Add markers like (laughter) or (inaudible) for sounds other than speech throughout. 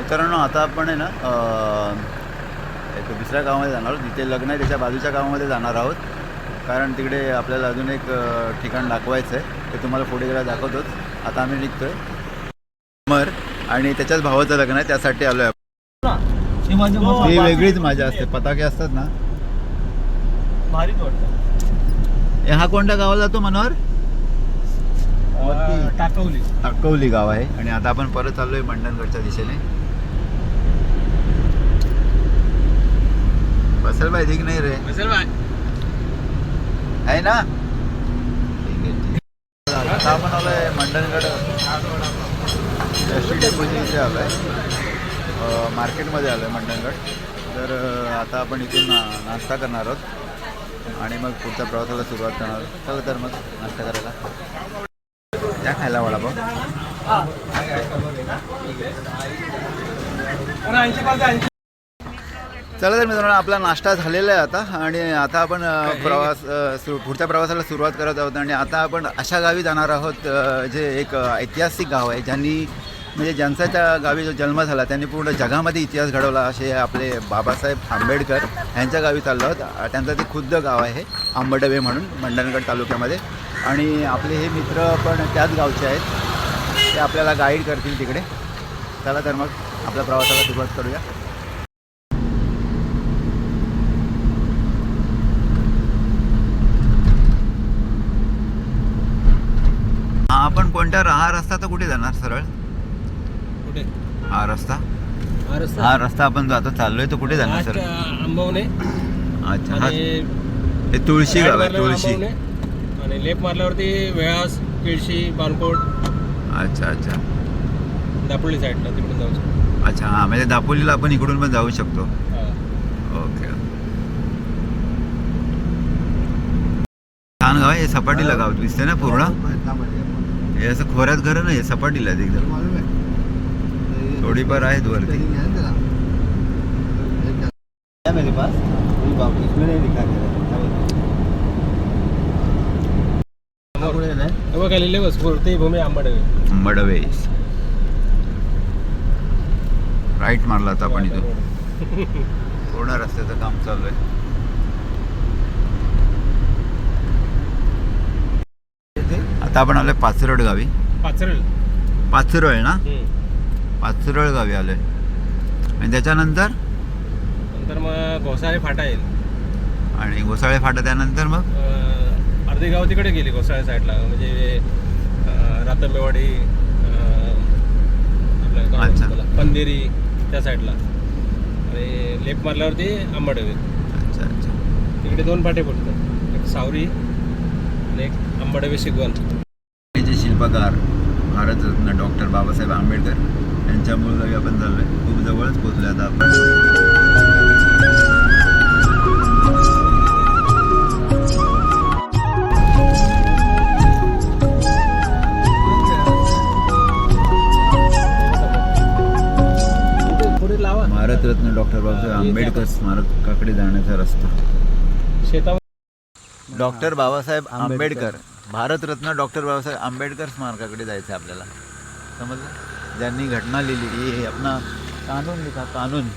मित्रांनो आता आपण आहे ना एक दुसऱ्या गावामध्ये जाणार आहोत. जिथे लग्न आहे त्याच्या बाजूच्या गावामध्ये जाणार आहोत. कारण तिकडे आपल्याला अजून एक ठिकाण दाखवायचं आहे. ते तुम्हाला पुढे गेला दाखवतोच. आता आम्ही निघतोय. मर आणि त्याच्याच भावाचं लग्न आहे त्यासाठी आलो आहे हे वेगळीच मजा असते. पताके असतात ना. भारीच वाटतं. ए, हा कोणत्या गावाला जातो मनोहर? टाकवली. अक्कवली गाव आहे. आणि आता आपण परत चाललोय मंडणगडच्या दिशेने. बसेल पाहिजे की नाही रे. आहे ना? ठीक आहे, ठीक आहे. आता आपण आलोय मंडणगड. एस टी डेपोच्या इथे आलोय. अं, मार्केटमध्ये आलोय मंडणगड. तर आता आपण इथून ना- नाश्ता करणार आहोत. आणि मग पुढच्या प्रवासाला सुरुवात करणार आहोत. चला तर मग नाश्ता करायला. त्या खायला वडापाव चला तर मित्रांनो आपला नाश्ता झालेला आहे आता. आणि आता आपण प्रवास अ, सु पुढच्या प्रवासाला सुरुवात करत आहोत. आणि आता आपण अशा गावी जाणार आहोत जे एक ऐतिहासिक गाव आहे. ज्यांनी म्हणजे ज्यांचा त्या गावी जो जन्म झाला त्यांनी पूर्ण जगामध्ये इतिहास घडवला असे आपले बाबासाहेब आंबेडकर यांच्या गावी चाललो आहोत. त्यांचं ते खुद्द गाव आहे आंबडवे म्हणून मंडणगड तालुक्यामध्ये. आणि आपले हे मित्र पण त्याच गावचे आहेत. ते आपल्याला गाईड करतील तिकडे. चला तर मग आपल्या प्रवासाला सुरुवात करूया. आपण कोणत्या हा रस्ता तर कुठे जाणार सरळ? कुठे? हा रस्ता? हा रस्ता? हा रस्ता आपण जो आता चाललोय तो कुठे जाणार सर आंबवणे अच्छा हा आणि हे तुळशी गाव आहे तुळशी. आंबवणे. आणि लेफ्ट मारल्यावरती वेळास केळशी बानकोट. अच्छा अच्छा. दापोली साईडला तिकडून जाऊ शकतो. अच्छा हा म्हणजे दापोलीला आपण इकडून पण जाऊ शकतो. हा. ओके. छान गाव आहे हे सपाटीला गाव दिसते ना पूर्ण? हे असं खोऱ्यात घर नाही हे सपाटीला आहे. एकदम थोडीफार आहेत वरती. मेरे पास. इसमें नहीं लिखा गया लिहिले बस स्फूर्ती भूमी आंबडवे. मडवे राईट मारला आता आपण इथून. (laughs) पूर्ण रस्त्याचं काम चालू आहे. आता आपण आलोय पाचरड गावी. पाचरळ पाचरळ ना. पाचरळ गावी आलोय. आणि त्याच्यानंतर? नंतर मग घोसाळे फाटा येईल. आणि घोसाळे फाटा त्यानंतर मग? अं, अर्धी गाव तिकडे गेली घोसाळे साईडला. म्हणजे अं, रातंबेवाडी अं, आपलं अच्छा. पंधेरी त्या साईडला. आणि लेफ्ट मारल्यावरती आंबडवे. अच्छा अच्छा. तिकडे दोन फाटे पडतात. एक सावरी आंबडवे शिगवण हे जे शिल्पकार भारतरत्न डॉक्टर बाबासाहेब आंबेडकर यांच्या मूळ गावी आपण चाललोय. खूप जवळच पोहोचलोय आता आपण. भारतरत्न डॉक्टर बाबासाहेब आंबेडकर स्मारकाकडे जाण्याचा रस्ता. शेतावर डॉक्टर बाबासाहेब आंबेडकर भारतरत्न डॉक्टर बाबासाहेब आंबेडकर स्मारकाकडे जायचं आहे आपल्याला. समजलं? ज्यांनी घटना लिहिली हे आपला कानून लिखा कानून.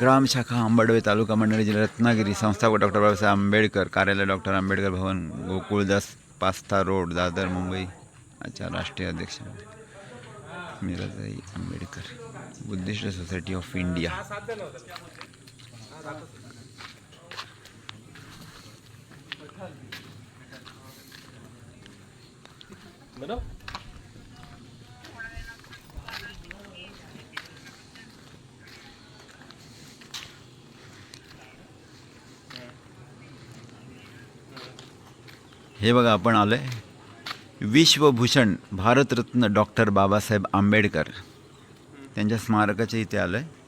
ग्राम शाखा आंबडवे तालुका मंडळी जिल्हा रत्नागिरी संस्थापक डॉक्टर बाबासाहेब आंबेडकर कार्यालय डॉक्टर आंबेडकर भवन गोकुळदास पास्ता रोड दादर मुंबई. अच्छा राष्ट्रीय अध्यक्ष Mirabai Ambedkar Buddhist society of India. बरोबर हे बघा आपण आलो आहे विश्वभूषण भारतरत्न डॉक्टर बाबासाहेब आंबेडकर. त्यांच्या स्मारकाच्या इथे आलं आहे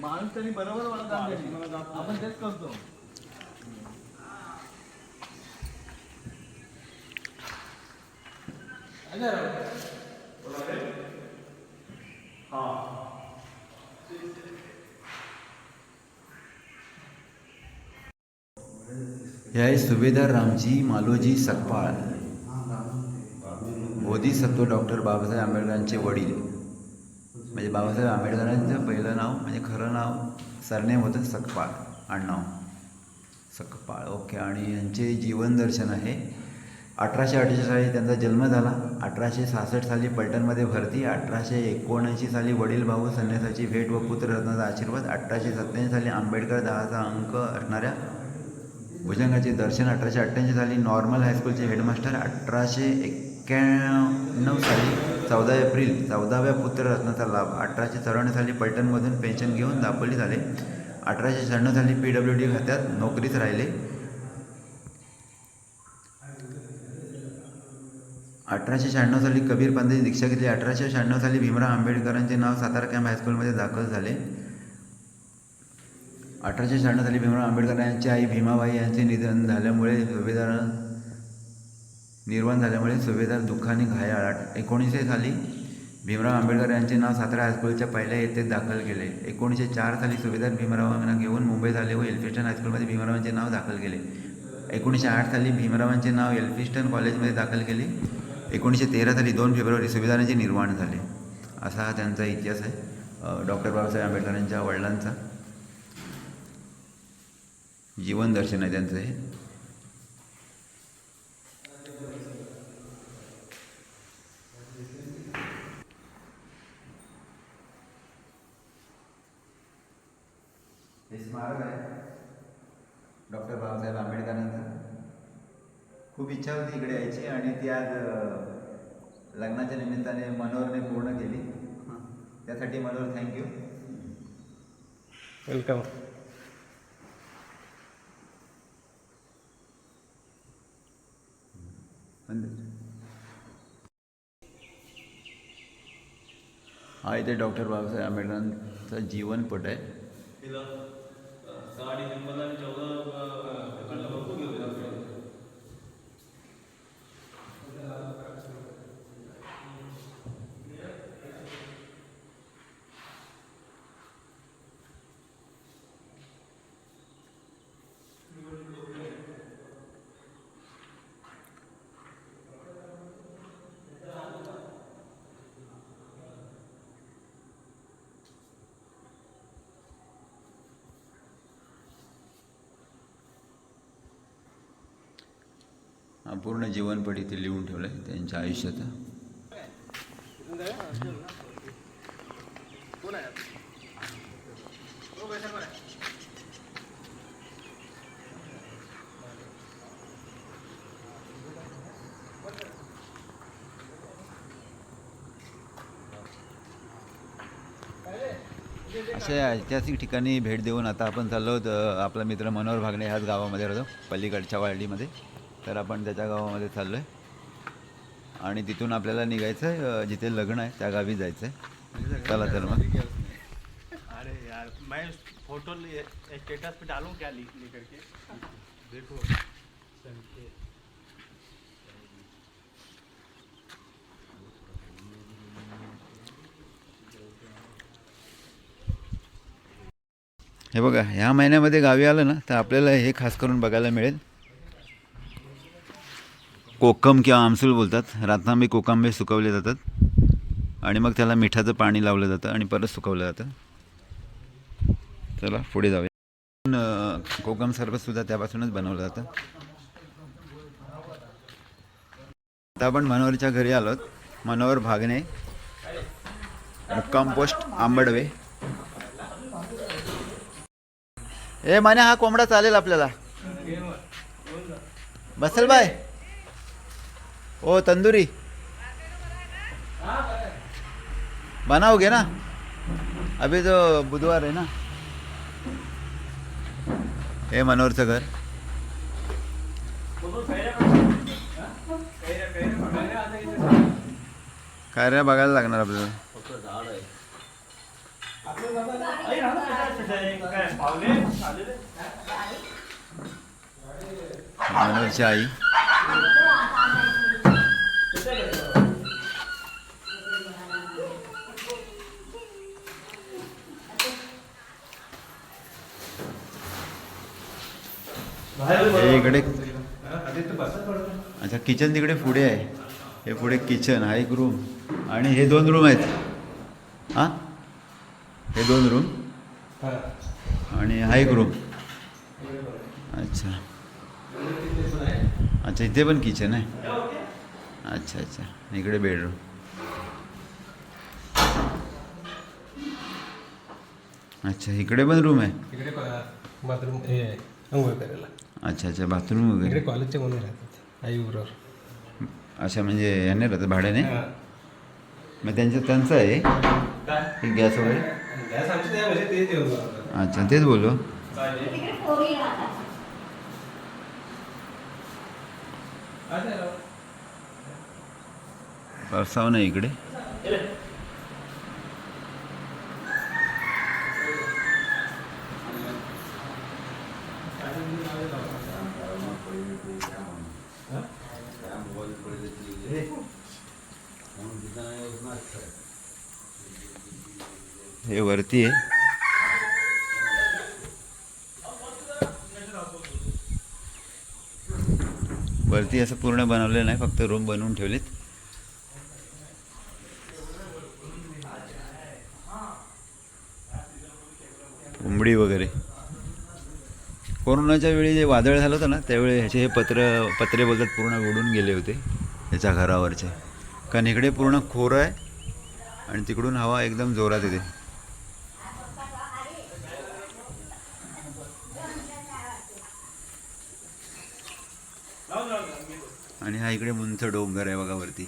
माणूस त्यांनी बरोबर आपण तेच करतो. हे. आहे सुभेदार रामजी मालोजी सकपाळ. बोधिसत्व डॉक्टर बाबासाहेब आंबेडकरांचे वडील. म्हणजे बाबासाहेब आंबेडकरांचं पहिलं नाव म्हणजे खरं नाव सरनेम होतं सकपाळ आडनाव. सकपाळ ओके. आणि यांचे जीवनदर्शन आहे. अठराशे अठ्ठेचाळीस साली त्यांचा जन्म झाला. अठराशे सहासष्ट साली पलटणमध्ये भरती. अठराशे एकोणऐंशी साली वडील भाऊ संन्यासाची भेट व पुत्ररत्नाचा आशीर्वाद. अठराशे सत्त्याऐंशी साली आंबेडकर दहाचा अंक असणाऱ्या भुजंगाचे दर्शन. अठराशे अठ्ठ्याऐंशी साली नॉर्मल हायस्कूलचे हेडमास्टर. अठराशे एक एक्क्याण्णव साली चौदा एप्रिल चौदाव्या पुत्ररत्नाचा लाभ अठराशे चौऱ्याण्णव साली पैठणमधून पेन्शन घेऊन दापोली झाले. अठराशे शहाण्णव साली पी डब्ल्यू डी खात्यात नोकरीत राहिले. अठराशे शहाण्णव साली कबीर पंतांची दीक्षा घेतली. अठराशे शहाण्णव साली भीमराव आंबेडकरांचे नाव सातारा कॅम्प हायस्कूलमध्ये दाखल झाले. अठराशे शहाण्णव साली भीमराव आंबेडकर यांची आई भीमाबाई यांचे निधन झाल्यामुळे सुभेदार निर्माण झाल्यामुळे सुभेदार दुःखाने घायाळ एकोणीसशे साली भीमराव आंबेडकर यांचे नाव सातारा हायस्कूलच्या पहिल्या येथे दाखल केले. एकोणीसशे चार साली सुभेदार भीमरावांना घेऊन मुंबईत आले व एल्फिस्टन हायस्कूलमध्ये भीमरावांचे नाव दाखल केले. एकोणीसशे आठ साली भीमरावांचे नाव एल्फिस्टन कॉलेजमध्ये दाखल केले. एकोणीसशे तेरा साली दोन फेब्रुवारी सुभेदारांचे निर्माण झाले. असा हा त्यांचा इतिहास आहे. डॉक्टर बाबासाहेब आंबेडकरांच्या वडिलांचा जीवनदर्शन आहे त्यांचं हे स्मारक आहे डॉक्टर बाबासाहेब आंबेडकरांचं खूप इच्छा होती इकडे यायची आणि ती आज लग्नाच्या निमित्ताने मनोहरने पूर्ण केली. त्यासाठी मनोहर थँक्यू वेलकम हा इथे डॉक्टर बाबासाहेब आंबेडकरांचा जीवनपट आहे. पूर्ण जीवनपट इथे लिहून ठेवलं आहे त्यांच्या आयुष्यात. अशा ऐतिहासिक ठिकाणी भेट देऊन आता आपण चाललो आपला मित्र मनोहर भागणे ह्याच गावामध्ये राहतो पलीकडच्या वाडीमध्ये तर आपण त्याच्या गावामध्ये चाललो आहे आणि तिथून आपल्याला निघायचं आहे जिथे लग्न आहे त्या गावी जायचं आहे चला तर मग. अरे यार मैं फोटो स्टेटस पे डालूं क्या लिख लेकर के? देखो। हे बघा ह्या महिन्यामध्ये गावी आलं ना तर आपल्याला हे खास करून बघायला मिळेल. कोकम किंवा आमसूल बोलतात. रातांबे कोकांबे सुकवले जातात. आणि मग त्याला मिठाचं पाणी लावलं जातं आणि परत सुकवलं जातं. चला पुढे जाऊया. कोकम सरबतसुद्धा त्यापासूनच बनवलं जातं. आता आपण मनोहरच्या घरी आलोत. मनोहर भागणे कंपोस्ट आंबडवे. ए माने हा कोंबडा चालेल आपल्याला. बसल बाय. ओ तंदुरी. बनाओगे ना. अभी तो बुधवार है ना. हे मनोहरचं घर. काय रे बघायला लागणार आपल्याला. मनोहरची आई. हे इकडे अच्छा किचन तिकडे पुढे आहे. हे पुढे किचन हा एक रूम आणि हे दोन रूम आहेत. हां? हे दोन रूम आणि हा एक रूम अच्छा. अच्छा इथे पण किचन आहे. अच्छा अच्छा. इकडे बेडरूम अच्छा इकडे पण रूम आहे? इकडे बाथरूम हे आहे अंघोळ करायला. अच्छा अच्छा बाथरूम इकडे वगैरे कॉलेजचे मुलं राहतात आई बरोबर अच्छा म्हणजे याने राहतात भाड्याने? मग त्यांचं त्यांचं आहे काय? गॅस वगैरे? गॅस म्हणजे ते. अच्छा तेच बोललो. तिकडे पोरी राहतात. अच्छा. पावसाव नाही इकडे. हे वरती आहे. वरती असं पूर्ण बनवलेलं नाही फक्त रूम बनवून ठेवलेत. उंबडी वगैरे. कोरोनाच्या वेळी जे वादळ झालं होतं ना त्यावेळी ह्याचे हे पत्र पत्रे बोलतात पूर्ण उडून गेले होते ह्याच्या घरावरचे. कारण इकडे पूर्ण खोरं आहे आणि तिकडून हवा एकदम जोरात येते. आणि हा इकडे उंच डोंगर आहे बघा वरती.